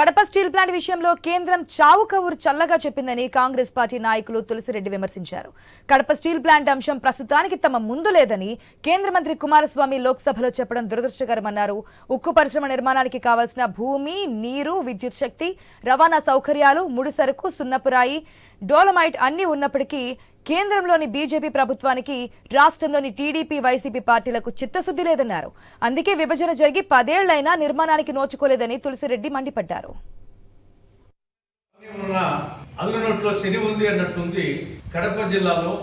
Kadapa steel plant విషయంలో కేంద్రం చావు కవురు చల్లగా చెప్పిందని కాంగ్రెస్ పార్టీ నాయకులు తులసిరెడ్డి విమర్శించారు. కడప స్టీల్ ప్లాంట్ అంశం ప్రస్తుతానికి తమ ముందు లేదని కేంద్ర మంత్రి కుమారస్వామి లోక్సభలో చెప్పడం దురదృష్టకరమన్నారు. ఉక్కు పరిశ్రమ నిర్మాణానికి కావాల్సిన భూమి నీరు విద్యుత్ శక్తి రవాణా సౌకర్యాలు ముడిసరుకు సున్నపురాయి డోలమైట్ అన్నీ ఉన్నప్పటికీ కేంద్రంలోని బీజేపీ ప్రభుత్వానికి రాష్ట్రంలోని టీడీపీ వైసీపీ పార్టీలకు చిత్తశుద్ధి లేదన్నారు. అందుకే విభజన జరిగి పదేళ్ళైనా నిర్మాణానికి నోచుకోలేదని తులసిరెడ్డి మండిపడ్డారు. ఉన్న శని ఉంది అన్నట్టుంది కడప జిల్లాలో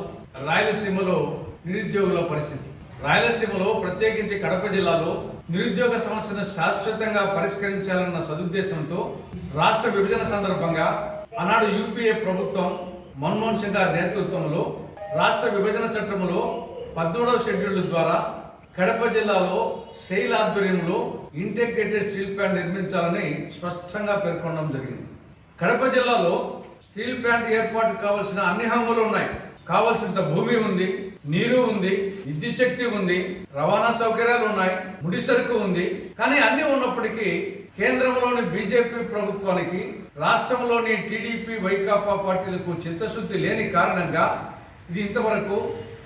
రాయలసీమలో నిరుద్యోగుల పరిస్థితి. రాయలసీమలో ప్రత్యేకించి కడప జిల్లాలో నిరుద్యోగ సమస్యను శాశ్వతంగా పరిష్కరించాలన్న సదుద్దేశంతో రాష్ట్ర విభజన సందర్భంగా ఆనాడు యూపీఏ ప్రభుత్వం మన్మోహన్ సింగ్ గారి నేతృత్వంలో రాష్ట్ర విభజన చట్టంలో పద్మూడవ షెడ్యూల్ ద్వారా కడప జిల్లాలో శైల్ ఆధ్వర్యంలో ఇంటిగ్రేటెడ్ స్టీల్ ప్లాంట్ నిర్మించాలని స్పష్టంగా పేర్కొనడం జరిగింది. కడప జిల్లాలో స్టీల్ ప్లాంట్ ఏర్పాటు కావాల్సిన అన్ని హంగులు ఉన్నాయి. కావలసినంత భూమి ఉంది నీరు ఉంది విద్యుత్ శక్తి ఉంది రవాణా సౌకర్యాలు ఉన్నాయి ముడి సరుకు ఉంది. కానీ అన్ని ఉన్నప్పటికీ కేంద్రంలోని బీజేపీ ప్రభుత్వానికి రాష్ట్రంలోని టీడీపీ వైకాపా పార్టీలకు చిత్తశుద్ధి లేని కారణంగా ఇది ఇంతవరకు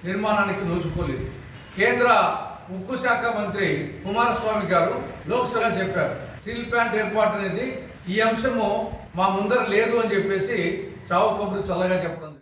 నిర్మాణానికి నోచుకోలేదు. కేంద్ర ఉక్కు శాఖ మంత్రి కుమారస్వామి గారు లోక్సభ చెప్పారు స్టీల్ ప్లాంట్ ఏర్పాటు అనేది ఈ అంశము మా ముందర లేదు అని చెప్పేసి చావు కబురు చల్లగా చెప్పడం